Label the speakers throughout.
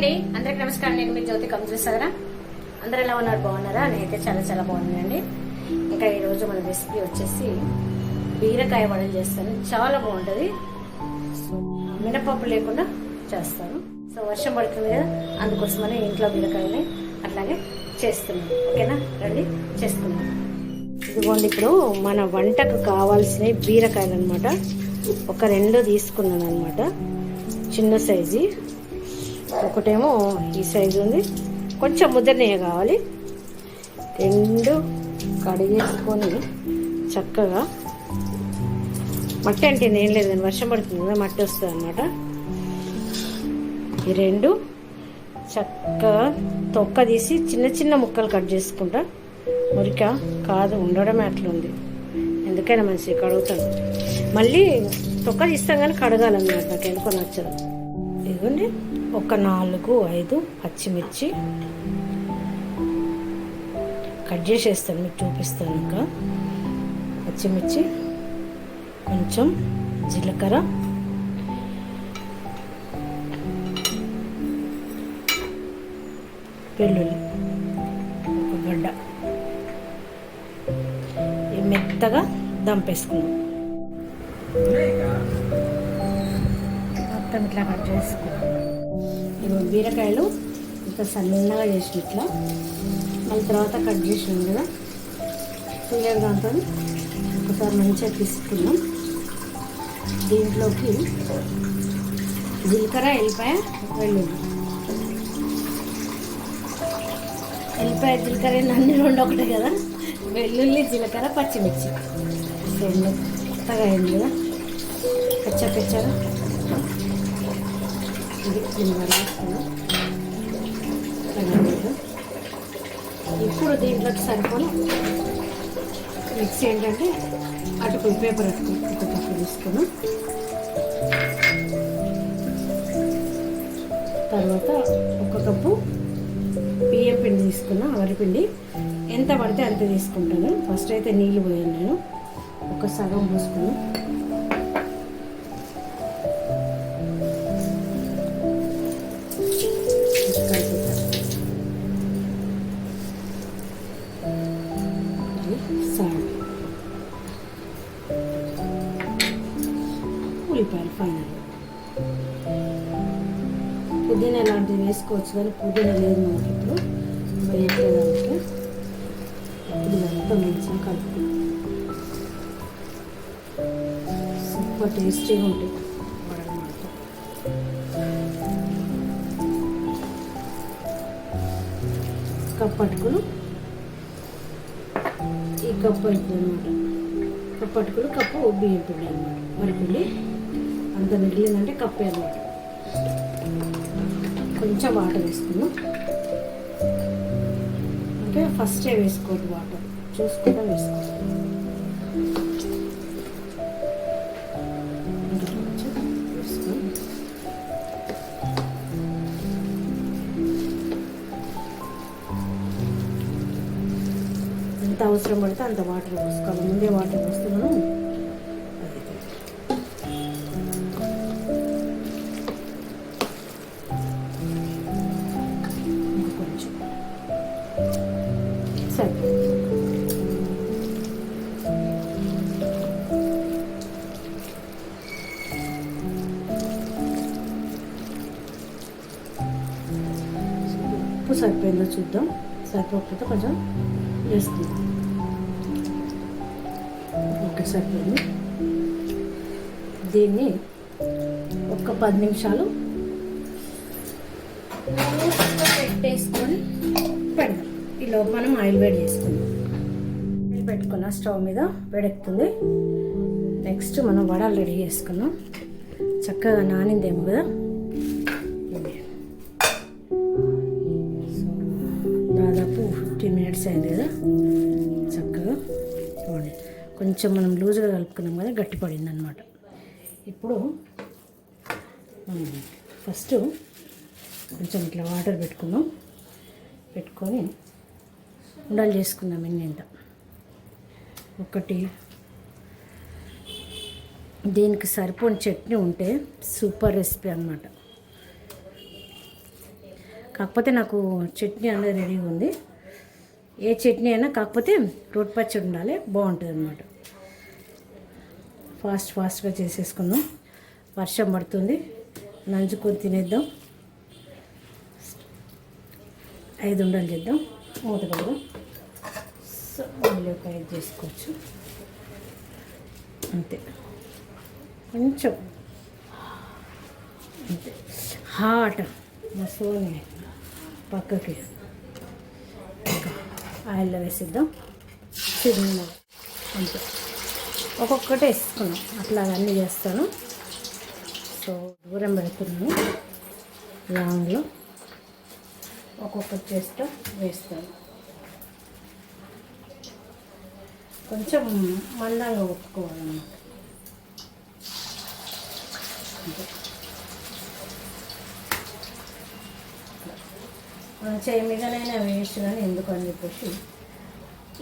Speaker 1: అండి. అందరికి నమస్కారం. నేను మీ జ్యోతి కంజూసాగరా అందరు ఎలా ఉన్నారు? బాగున్నారా? నేనైతే చాలా చాలా బాగున్నానండి. ఇంకా ఈరోజు మన రెసిపీ వచ్చేసి బీరకాయ వడలు చేస్తాను. చాలా బాగుంటుంది. సో మినపప్పు లేకుండా చేస్తాను. సో వర్షం పడుతుంది కదా అందుకోసమని ఇంట్లో బీరకాయని అట్లాగే చేస్తున్నాను. ఓకేనా? రండి చేస్తున్నాను. ఇదిగోండి ఇప్పుడు మన వంటకు కావాల్సిన బీరకాయలు అనమాట ఒక రెండు తీసుకున్నాను అనమాట చిన్న సైజు. ఒకటేమో ఈ సైజు ఉంది. కొంచెం ముద్దనే కావాలి. రెండు కడిగేసుకొని చక్కగా మట్టి అంటే ఏం లేదు కానీ వర్షం పడుతుంది కదా మట్టి వస్తుంది అనమాట ఈ రెండు చక్కగా తొక్క తీసి చిన్న చిన్న ముక్కలు కట్ చేసుకుంటా. మురిక కాదు ఉండడమే అట్లుంది. ఎందుకైనా మంచిది కడుగుతాను. మళ్ళీ తొక్క తీస్తాం కానీ కడగాలన్నమాట నాకు ఎందుకో నచ్చదు. ఇదిగోండి. ఒక నాలుగు ఐదు పచ్చిమిర్చి. కట్ చేసేస్తాను మీకు చూపిస్తాను ఇంకా. పచ్చిమిర్చి కొంచెం జీలకర్ర. వెల్లుల్లి. ఒక గడ్డ. మెత్తగా దంపేసుకున్నాం మొత్తం ఇట్లా కట్ చేసుకున్నాం ఇప్పుడు బీరకాయలు ఇంకా సన్నగా చేసిన ఇట్లా. మళ్ళీ తర్వాత కట్ చేసినాం కదా. క్లియర్ దాంతో ఒకసారి మంచిగా తీసుకున్నాం దీంట్లోకి జీలకర్ర ఎల్లిపాయ వెల్లుల్లి. ఎల్లిపాయ జీలకర్ర అన్ని రెండు ఒకటే కదా. వెల్లుల్లి జీలకర్ర పచ్చిమిర్చి. రెండు కొత్తగా అయింది కదా. పచ్చ కచ్చాగా ఇది దీన్ని వదిలేస్తున్నాం ఇప్పుడు దీంట్లోకి సరిపోను. మిక్సీ ఏంటంటే అటుకులు పేపర్ అటుకులు ఒక కప్పు తీసుకున్నాం. తర్వాత ఒక కప్పు బియ్యం పిండి తీసుకున్నా వరిపిండి ఎంత పడితే అంత తీసుకుంటాను. ఫస్ట్ అయితే నీళ్ళు పోయాను నేను. ఒక సగం పోసుకున్నాను పుదీనా లాంటివి వేసుకోవచ్చు కానీ పుదీనా లేదు మనకి ఇప్పుడు. వేయట్లేదానికి ఇప్పుడు ఇదంతా మంచిగా కలుపుకుంటాం సూపర్ టేస్టీగా ఉంటుంది వడలు అటుకులు ఈ కప్పు అవుతుంది అనమాట కప్పు అటుకులు కప్పు బియ్యం పిండి అనమాట వరిపిండి అంత మిగిలిందంటే కప్పే అనమాట కొంచెం వాటర్ వేసుకున్నాం అంటే ఫస్టే వేసుకోవద్దు వాటర్. చూసుకుంటా వేసుకోవాలి. ఎంత అవసరం పడితే అంత వాటర్ పోసుకోవాలి. ముందే వాటర్ పోస్తున్నాను సరిపోయిందో చూద్దాం. సరిపోకపోతే కొంచెం వేసుకుందాం ఓకే సరిపోయింది. దీన్ని ఒక పది నిమిషాలు పెట్టేసుకొని పెడదాం. ఈలో మనం ఆయిల్ వేడి చేసుకుందాం. ఆయిల్ పెట్టుకున్న స్టవ్ మీద వేడెక్కుతుంది. నెక్స్ట్ మనం వడలు రెడీ చేసుకున్నాం చక్కగా నానిందేమో కదా? ఫిఫ్టీన్ మినిట్స్ అయింది కదా? చక్కగా చూడండి. కొంచెం మనం లూజ్గా కలుపుకున్నాం కదా గట్టిపడింది అనమాట ఇప్పుడు ఫస్ట్ కొంచెం ఇట్లా వాటర్ పెట్టుకున్నాం పెట్టుకొని ఉండలు చేసుకుందాం ఇంత ఒకటి. దీనికి సరిపోని చట్నీ ఉంటే సూపర్ రెసిపీ అనమాట కాకపోతే నాకు చట్నీ అనేది రెడీగా ఉంది. ఏ చట్నీ అయినా కాకపోతే రోటి పచ్చడి ఉండాలి బాగుంటుంది అనమాట ఫాస్ట్ ఫాస్ట్గా చేసేసుకుందాం. వర్షం పడుతుంది. నంచుకొని తినేద్దాం. ఐదు ఉండలు చేద్దాం. మూత కదా సో మళ్ళీ ఒక ఐదు చేసుకోవచ్చు. అంతే. కొంచెం. అంతే. హాట్ సోని పక్కకి. ఆయిల్లో వేసిద్దాం. చిన్న అంతే. ఒక్కొక్కటి వేసుకున్నాం. అట్లా అన్నీ చేస్తాను. సో దూరం పెడుతున్నాను. లాంగ్లో ఒక్కొక్కటి చేస్తూ వేస్తాను. కొంచెం మందంగా ఒప్పుకోవాలన్నమాట. అంతే. చేయి మీదనైనా వేస్ట్ కానీ ఎందుకు అని చెప్పేసి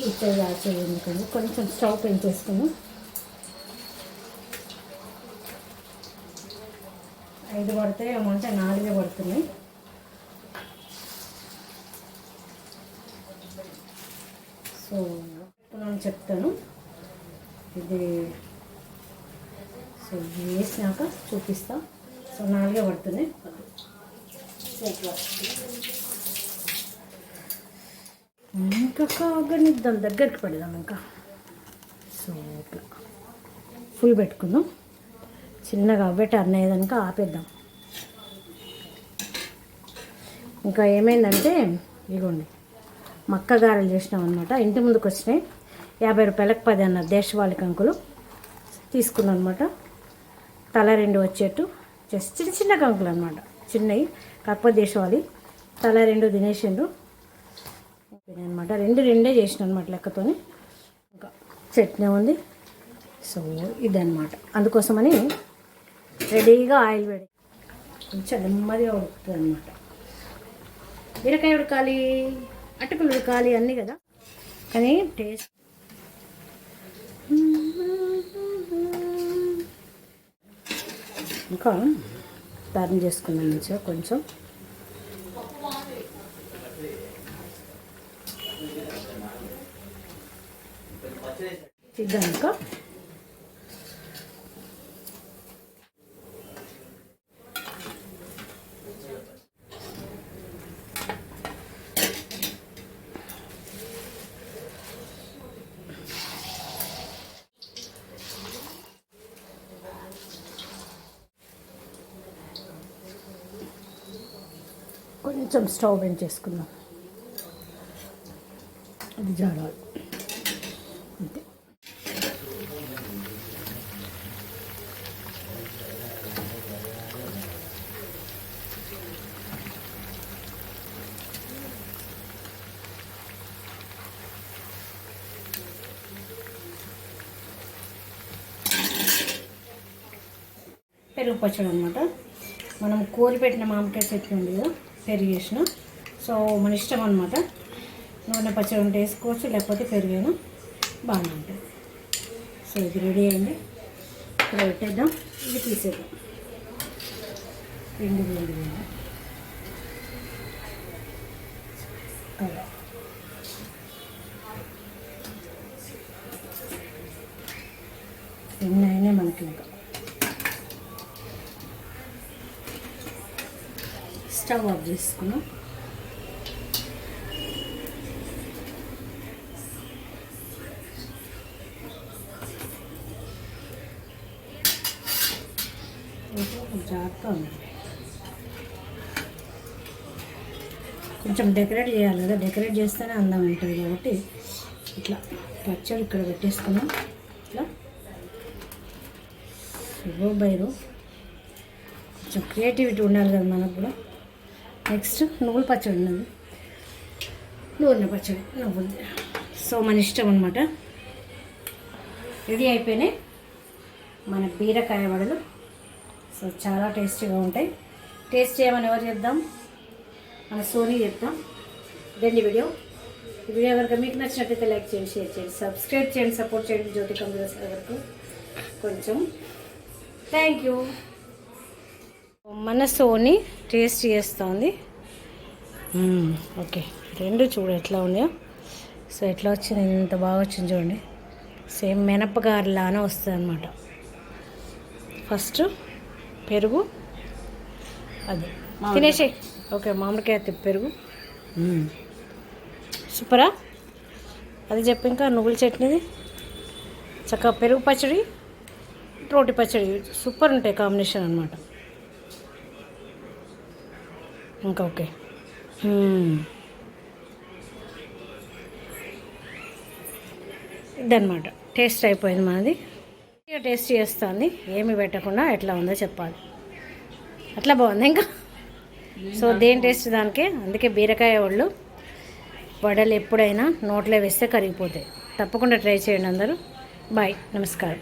Speaker 1: ఈ చేయి ఆ చేయి ఎందుకని కొంచెం స్టవ్ పెంచేసుకుని ఐదు పడితే ఏమంటే నాలుగే పడుతున్నాయి. సో నేను చెప్తాను. ఇది సో వేసినాక చూపిస్తా. సో నాలుగే పడుతున్నాయి. ఇంకా కాగనిద్దాం దగ్గరికి పెడదాం ఇంకా. సో ఇట్లా ఫుల్ పెట్టుకుందాం. చిన్నగా అవ్వే టర్న్ అయ్యేదనుక ఆపేద్దాం. ఇంకా ఏమైందంటే ఇదిగోండి మక్క గారెలు చేసినాం అనమాట ఇంటి ముందుకు వచ్చినాయి యాభై రూపాయలకు పది అన్న దేశవాళి కంకులు తీసుకున్నాం అనమాట తల రెండు వచ్చేట్టు. జస్ట్ చిన్న చిన్న కంకులు అనమాట చిన్నవి కాకపోతే దేశవాళి. తల రెండు తినేసిండ్రు. అనమాట రెండు రెండే చేసిన అనమాట లెక్కతోని. ఇంకా చట్నీ ఉంది. సో ఇదనమాట అందుకోసమని రెడీగా ఆయిల్ వేడి కొంచెం నెమ్మదిగా ఉడుకుతుంది అనమాట బీరకాయ ఉడకాలి అటుకులు ఉడకాలి అన్నీ కదా. కానీ టేస్ట్ ఇంకా టర్న్ చేసుకున్నాను మంచిగా కొంచెం. ఇద్దాక కొంచెం స్టవ్ పెంచేసుకుందాం అది జాడాలి అంతే పెరుగు పచ్చడి అనమాట మనం కోరి పెట్టిన మామిడికాయ చట్నీ ఉండదు పెరుగు వేసిన సో మన ఇష్టం అనమాట నూనె పచ్చడి ఉంటే వేసుకోవచ్చు లేకపోతే పెరుగైనా బాగానే ఉంటుంది. సో ఇది రెడీ అయింది. ఇక్కడ పెట్టేద్దాం. ఇది తీసేద్దాం. రెండు రెండు రెండు అలా. మనకి ఇంకా? స్టవ్ ఆఫ్ చేసుకున్నాం. జాగ్రత్తగా కొంచెం డెకరేట్ చేయాలి కదా డెకరేట్ చేస్తేనే అందం ఉంటుంది కాబట్టి ఇట్లా పచ్చడి ఇక్కడ పెట్టేసుకున్నాం. ఇట్లా. రో బై రో కొంచెం క్రియేటివిటీ ఉండాలి కదా మనకు కూడా. నెక్స్ట్ నువ్వుల పచ్చడి ఉన్నది. నూనె పచ్చడి నువ్వులు సో మన ఇష్టం అనమాట రెడీ అయిపోయినాయి. మన బీరకాయ వడలు. సో చాలా టేస్టీగా ఉంటాయి. టేస్ట్ చేయమని ఎవరు చేద్దాం మన సోనీ చెప్తాం ఇదండి వీడియో. ఈ వీడియో కనుక మీకు నచ్చినట్లయితే లైక్ చేయండి షేర్ చేయండి సబ్స్క్రైబ్ చేయండి సపోర్ట్ చేయండి. జ్యోతి కంప్యూటర్స్ వరకు కొంచెం. Thank you. మన సోని టేస్ట్ చేస్తుంది. ఓకే. రెండు చూడు ఎట్లా ఉన్నాయో. సో ఎట్లా వచ్చింది? ఇంత బాగా వచ్చింది చూడండి. సేమ్ మినపగారలానే వస్తుంది అనమాట ఫస్ట్ పెరుగు అది. తినేసే ఓకే మామిడికాయ తిప్పి పెరుగు. సూపరా? అది చెప్పు ఇంకా నువ్వుల చట్నీది. చక్కగా పెరుగు పచ్చడి రోటి పచ్చడి. సూపర్ ఉంటాయి కాంబినేషన్ అనమాట ఇంకా ఓకే. ఇదన్నమాట. టేస్ట్ అయిపోయింది మనది టేస్ట్ చేస్తుంది. ఏమి పెట్టకుండా ఎట్లా ఉందో చెప్పాలి. అట్లా బాగుంది ఇంకా. సో దేని టేస్ట్ దానికే? అందుకే బీరకాయ వాళ్ళు వడలు ఎప్పుడైనా నోట్లో వేస్తే కరిగిపోతాయి. తప్పకుండా ట్రై చేయండి అందరూ. బాయ్. నమస్కారం.